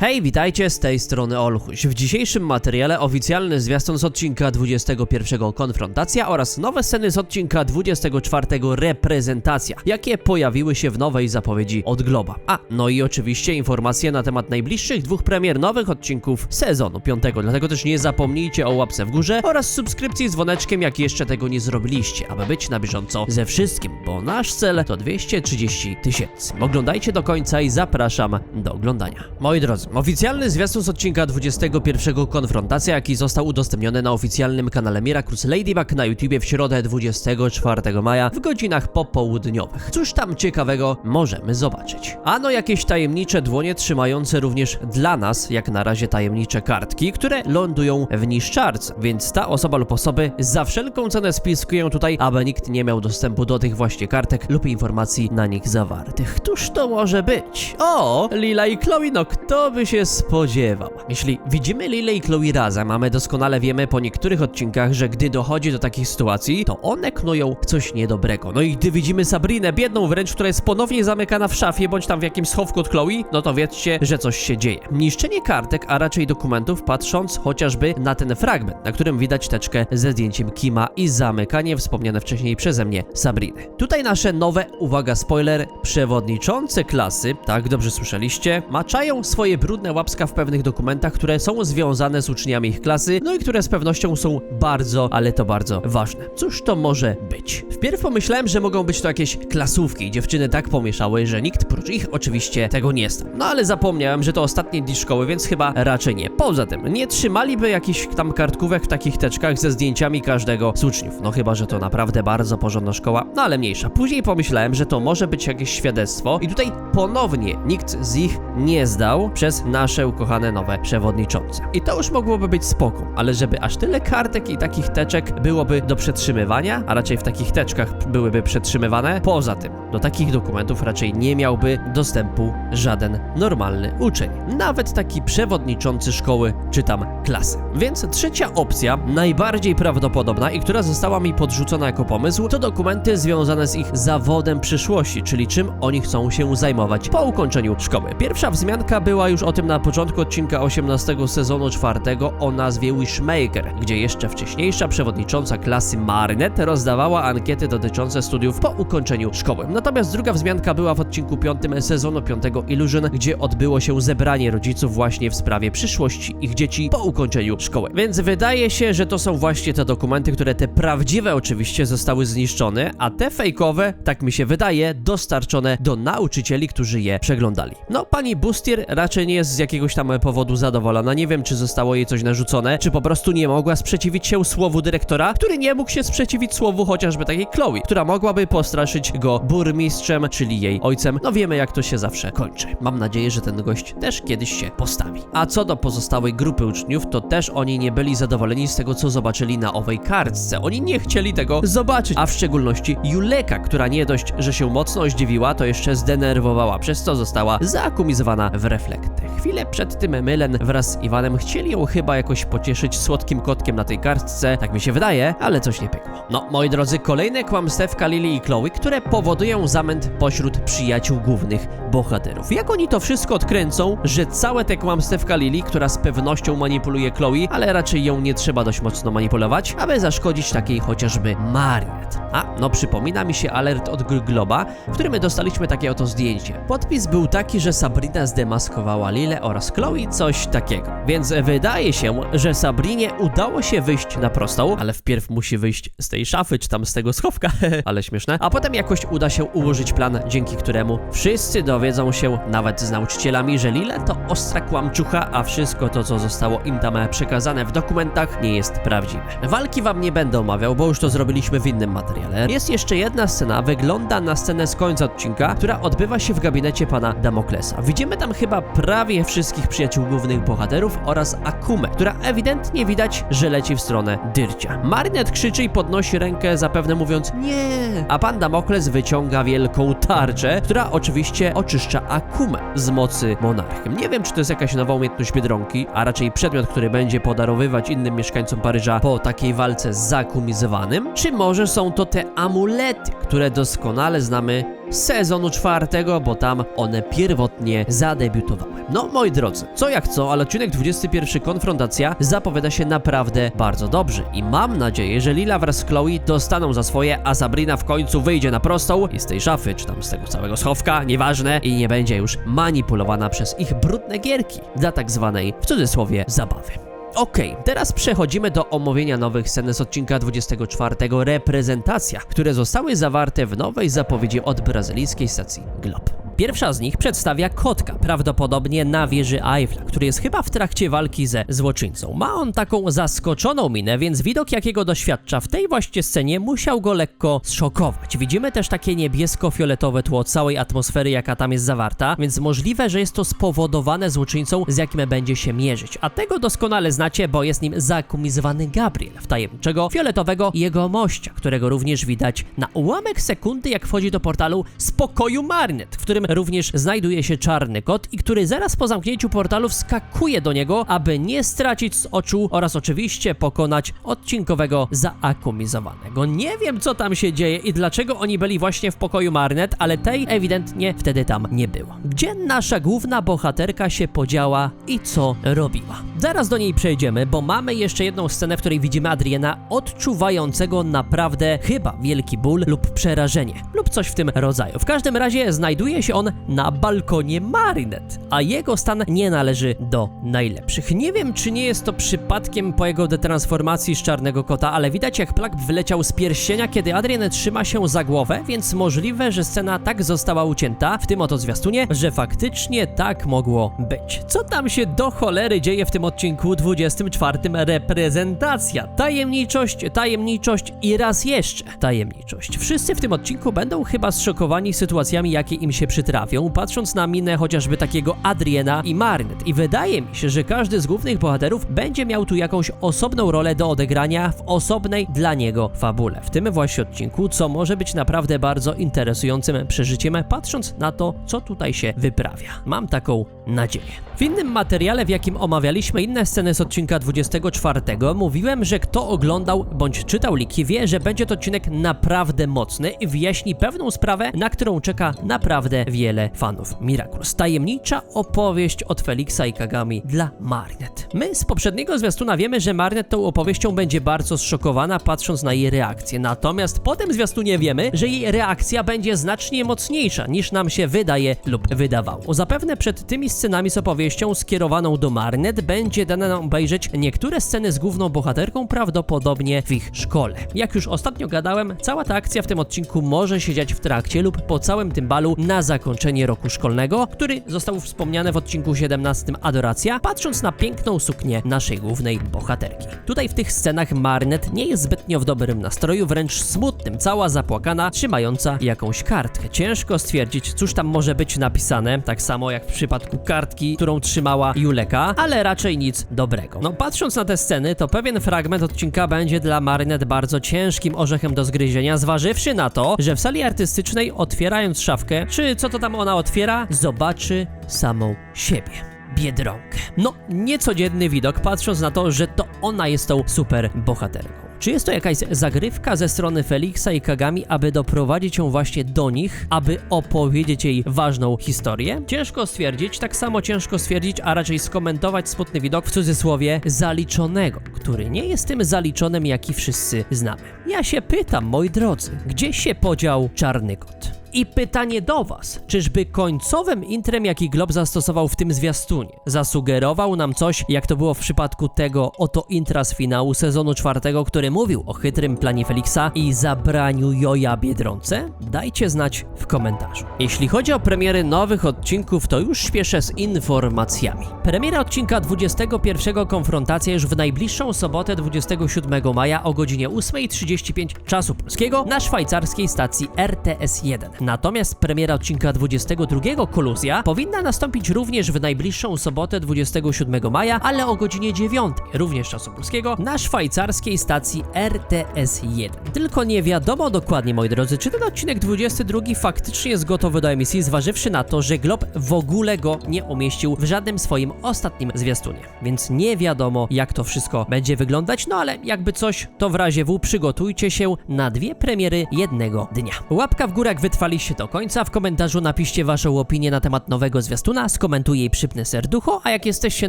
Hej, witajcie z tej strony Olchuś. W dzisiejszym materiale oficjalny zwiastun z odcinka 21 Konfrontacja oraz nowe sceny z odcinka 24 Reprezentacja, jakie pojawiły się w nowej zapowiedzi od Globa. A, no i oczywiście informacje na temat najbliższych dwóch premier nowych odcinków sezonu 5, dlatego też nie zapomnijcie o łapce w górze oraz subskrypcji z dzwoneczkiem, jak jeszcze tego nie zrobiliście, aby być na bieżąco ze wszystkim, bo nasz cel to 230 tysięcy. Oglądajcie do końca i zapraszam do oglądania. Moi drodzy, oficjalny zwiastun z odcinka 21 Konfrontacja, jaki został udostępniony na oficjalnym kanale Miraculous Ladybug na YouTubie w środę 24 maja w godzinach popołudniowych. Cóż tam ciekawego możemy zobaczyć? Ano jakieś tajemnicze dłonie trzymające również dla nas, jak na razie tajemnicze kartki, które lądują w niszczarce, więc ta osoba lub osoby za wszelką cenę spiskują tutaj, aby nikt nie miał dostępu do tych właśnie kartek lub informacji na nich zawartych. Któż to może być? O, Lila i Chloe, no kto by się spodziewał? Jeśli widzimy Lilę i Chloe razem, a my doskonale wiemy po niektórych odcinkach, że gdy dochodzi do takich sytuacji, to one knują coś niedobrego. No i gdy widzimy Sabrinę, biedną wręcz, która jest ponownie zamykana w szafie, bądź tam w jakimś schowku od Chloe, no to wiedzcie, że coś się dzieje. Niszczenie kartek, a raczej dokumentów, patrząc chociażby na ten fragment, na którym widać teczkę ze zdjęciem Kima i zamykanie wspomniane wcześniej przeze mnie Sabriny. Tutaj nasze nowe, uwaga spoiler, przewodniczące klasy, tak dobrze słyszeliście, maczają swoje brudne łapska w pewnych dokumentach, które są związane z uczniami ich klasy, no i które z pewnością są bardzo, ale to bardzo ważne. Cóż to może być? Wpierw pomyślałem, że mogą być to jakieś klasówki. Dziewczyny tak pomieszały, że nikt prócz ich oczywiście tego nie stał. No ale zapomniałem, że to ostatnie dni szkoły, więc chyba raczej nie. Poza tym, nie trzymaliby jakichś tam kartkówek w takich teczkach ze zdjęciami każdego z uczniów. No chyba, że to naprawdę bardzo porządna szkoła, no ale mniejsza. Później pomyślałem, że to może być jakieś świadectwo i tutaj ponownie nikt z ich nie zdał przez nasze ukochane nowe przewodniczące. I to już mogłoby być spoko, ale żeby aż tyle kartek i takich teczek byłoby do przetrzymywania, a raczej w takich teczkach byłyby przetrzymywane, poza tym do takich dokumentów raczej nie miałby dostępu żaden normalny uczeń. Nawet taki przewodniczący szkoły czy tam klasy. Więc trzecia opcja, najbardziej prawdopodobna i która została mi podrzucona jako pomysł, to dokumenty związane z ich zawodem przyszłości, czyli czym oni chcą się zajmować po ukończeniu szkoły. Pierwsza wzmianka była już o tym na początku odcinka 18 sezonu 4 o nazwie Wishmaker, gdzie jeszcze wcześniejsza przewodnicząca klasy Marynet rozdawała ankiety dotyczące studiów po ukończeniu szkoły. Natomiast druga wzmianka była w odcinku 5 sezonu 5 Illusion, gdzie odbyło się zebranie rodziców właśnie w sprawie przyszłości ich dzieci po ukończeniu szkoły. Więc wydaje się, że to są właśnie te dokumenty, które te prawdziwe oczywiście zostały zniszczone, a te fejkowe, tak mi się wydaje, dostarczone do nauczycieli, którzy je przeglądali. No, pani Bustier raczej nie jest z jakiegoś tam powodu zadowolona. Nie wiem, czy zostało jej coś narzucone, czy po prostu nie mogła sprzeciwić się słowu dyrektora, który nie mógł się sprzeciwić słowu chociażby takiej Chloe, która mogłaby postraszyć go burmistrzem, czyli jej ojcem. No wiemy, jak to się zawsze kończy. Mam nadzieję, że ten gość też kiedyś się postawi. A co do pozostałej grupy uczniów, to też oni nie byli zadowoleni z tego, co zobaczyli na owej kartce. Oni nie chcieli tego zobaczyć, a w szczególności Juleka, która nie dość, że się mocno zdziwiła, to jeszcze zdenerwowała, przez co została zaakumizowana w reflekty. Chwilę przed tym Mylen wraz z Iwanem chcieli ją chyba jakoś pocieszyć słodkim kotkiem na tej kartce, tak mi się wydaje, ale coś nie pykło. No, moi drodzy, kolejne kłamstewka Lily i Chloe, które powodują zamęt pośród przyjaciół głównych bohaterów. Jak oni to wszystko odkręcą, że całe te kłamstewka Lily, która z pewnością manipuluje Chloe, ale raczej ją nie trzeba dość mocno manipulować, aby zaszkodzić takiej chociażby Mariet. A, no przypomina mi się alert od Gl- Globa, w którym dostaliśmy takie oto zdjęcie. Podpis był taki, że Sabrina zdemaskowała Lilę oraz Chloe, coś takiego. Więc wydaje się, że Sabrinie udało się wyjść na prostą, ale wpierw musi wyjść z tej szafy, czy tam z tego schowka, ale śmieszne, a potem jakoś uda się ułożyć plan, dzięki któremu wszyscy dowiedzą się, nawet z nauczycielami, że Lila to ostra kłamczucha, a wszystko to, co zostało im tam przekazane w dokumentach, nie jest prawdziwe. Walki wam nie będę omawiał, bo już to zrobiliśmy w innym materiale. Jest jeszcze jedna scena, wygląda na scenę z końca odcinka, która odbywa się w gabinecie pana Damoklesa. Widzimy tam chyba prawie wszystkich przyjaciół głównych bohaterów oraz Akumę, która ewidentnie widać, że leci w stronę Dyrcia. Marynet krzyczy i podnosi rękę, zapewne mówiąc nie, a pan Damokles wyciąga wielką tarczę, która oczywiście oczyszcza Akumę z mocy monarchy. Nie wiem, czy to jest jakaś nowa umiejętność Biedronki, a raczej przedmiot, który będzie podarowywać innym mieszkańcom Paryża po takiej walce z zakumizowanym, czy może są to te amulety, które doskonale znamy sezonu czwartego, bo tam one pierwotnie zadebiutowały. No, moi drodzy, co jak co, ale odcinek 21 Konfrontacja zapowiada się naprawdę bardzo dobrze i mam nadzieję, że Lila wraz z Chloe dostaną za swoje, a Sabrina w końcu wyjdzie na prostą i z tej szafy, czy tam z tego całego schowka, nieważne, i nie będzie już manipulowana przez ich brudne gierki dla tak zwanej, w cudzysłowie, zabawy. Okej, teraz przechodzimy do omówienia nowych scen z odcinka 24 Reprezentacja, które zostały zawarte w nowej zapowiedzi od brazylijskiej stacji Glob. Pierwsza z nich przedstawia kotka, prawdopodobnie na wieży Eiffla, który jest chyba w trakcie walki ze złoczyńcą. Ma on taką zaskoczoną minę, więc widok jakiego doświadcza w tej właśnie scenie musiał go lekko zszokować. Widzimy też takie niebiesko-fioletowe tło całej atmosfery, jaka tam jest zawarta, więc możliwe, że jest to spowodowane złoczyńcą, z jakim będzie się mierzyć. A tego doskonale znacie, bo jest nim zakumizowany Gabriel, w tajemniczego fioletowego jegomościa, którego również widać na ułamek sekundy, jak wchodzi do portalu Spokoju Marnet, w którym również znajduje się czarny kot i który zaraz po zamknięciu portalu wskakuje do niego, aby nie stracić z oczu oraz oczywiście pokonać odcinkowego zaakumizowanego. Nie wiem, co tam się dzieje i dlaczego oni byli właśnie w pokoju Marnet, ale tej ewidentnie wtedy tam nie było. Gdzie nasza główna bohaterka się podziała i co robiła? Zaraz do niej przejdziemy, bo mamy jeszcze jedną scenę, w której widzimy Adriana odczuwającego naprawdę chyba wielki ból lub przerażenie, lub coś w tym rodzaju. W każdym razie znajduje się on na balkonie Marynet, a jego stan nie należy do najlepszych. Nie wiem, czy nie jest to przypadkiem po jego detransformacji z czarnego kota, ale widać jak plak wyleciał z pierścienia, kiedy Adrian trzyma się za głowę, więc możliwe, że scena tak została ucięta w tym oto zwiastunie, że faktycznie tak mogło być. Co tam się do cholery dzieje w tym odcinku 24? Reprezentacja, tajemniczość, tajemniczość i raz jeszcze tajemniczość. Wszyscy w tym odcinku będą chyba zszokowani sytuacjami, jakie im się przytrafią, patrząc na minę chociażby takiego Adriena i Marnet. I wydaje mi się, że każdy z głównych bohaterów będzie miał tu jakąś osobną rolę do odegrania w osobnej dla niego fabule. W tym właśnie odcinku, co może być naprawdę bardzo interesującym przeżyciem, patrząc na to, co tutaj się wyprawia. Mam taką nadzieję. W innym materiale, w jakim omawialiśmy inne sceny z odcinka 24, mówiłem, że kto oglądał bądź czytał liki wie, że będzie to odcinek naprawdę mocny i wyjaśni pewną sprawę, na którą czeka naprawdę wiele fanów Miraculous. Tajemnicza opowieść od Felixa i Kagami dla Marnet. My z poprzedniego zwiastuna wiemy, że Marnet tą opowieścią będzie bardzo zszokowana, patrząc na jej reakcję. Natomiast po tym zwiastunie wiemy, że jej reakcja będzie znacznie mocniejsza niż nam się wydaje lub wydawało. Zapewne przed tymi scenami z opowieścią skierowaną do Marnet będzie dane nam obejrzeć niektóre sceny z główną bohaterką, prawdopodobnie w ich szkole. Jak już ostatnio gadałem, cała ta akcja w tym odcinku może się dziać w trakcie lub po całym tym balu na zakończenie roku szkolnego, który został wspomniany w odcinku 17 Adoracja, patrząc na piękną suknię naszej głównej bohaterki. Tutaj w tych scenach Marnet nie jest zbytnio w dobrym nastroju, wręcz smutnym, cała zapłakana, trzymająca jakąś kartkę. Ciężko stwierdzić, cóż tam może być napisane, tak samo jak w przypadku kartki, którą trzymała Juleka, ale raczej nic dobrego. No patrząc na te sceny, to pewien fragment odcinka będzie dla Marnet bardzo ciężkim orzechem do zgryzienia, zważywszy na to, że w sali artystycznej otwierając szafkę, czy co to tam ona otwiera, zobaczy samą siebie. Biedronkę. No, niecodzienny widok, patrząc na to, że to ona jest tą super bohaterką. Czy jest to jakaś zagrywka ze strony Felixa i Kagami, aby doprowadzić ją właśnie do nich, aby opowiedzieć jej ważną historię? Ciężko stwierdzić, tak samo ciężko stwierdzić, a raczej skomentować smutny widok w cudzysłowie zaliczonego, który nie jest tym zaliczonym, jaki wszyscy znamy. Ja się pytam, moi drodzy, gdzie się podział czarny kot? I pytanie do Was, czyżby końcowym intrem, jaki Glob zastosował w tym zwiastunie, zasugerował nam coś, jak to było w przypadku tego oto intra z finału sezonu czwartego, który mówił o chytrym planie Felixa i zabraniu Joja Biedronce? Dajcie znać w komentarzu. Jeśli chodzi o premiery nowych odcinków, to już śpieszę z informacjami. Premiera odcinka 21 Konfrontacja już w najbliższą sobotę 27 maja o godzinie 8.35 czasu polskiego na szwajcarskiej stacji RTS1. Natomiast premiera odcinka 22 Koluzja powinna nastąpić również w najbliższą sobotę 27 maja, ale o godzinie 9, również czasu polskiego, na szwajcarskiej stacji RTS1. Tylko nie wiadomo dokładnie, moi drodzy, czy ten odcinek 22 faktycznie jest gotowy do emisji, zważywszy na to, że Glob w ogóle go nie umieścił w żadnym swoim ostatnim zwiastunie. Więc nie wiadomo, jak to wszystko będzie wyglądać, no ale jakby coś, to w razie W przygotujcie się na dwie premiery jednego dnia. Łapka w górę, jak wytrwaliście dotrwaliście do końca. W komentarzu napiszcie waszą opinię na temat nowego zwiastuna, skomentuję i przypnę serducho, a jak jesteście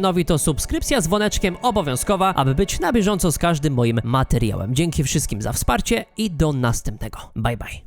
nowi, to subskrypcja z dzwoneczkiem obowiązkowa, aby być na bieżąco z każdym moim materiałem. Dzięki wszystkim za wsparcie i do następnego. Bye bye.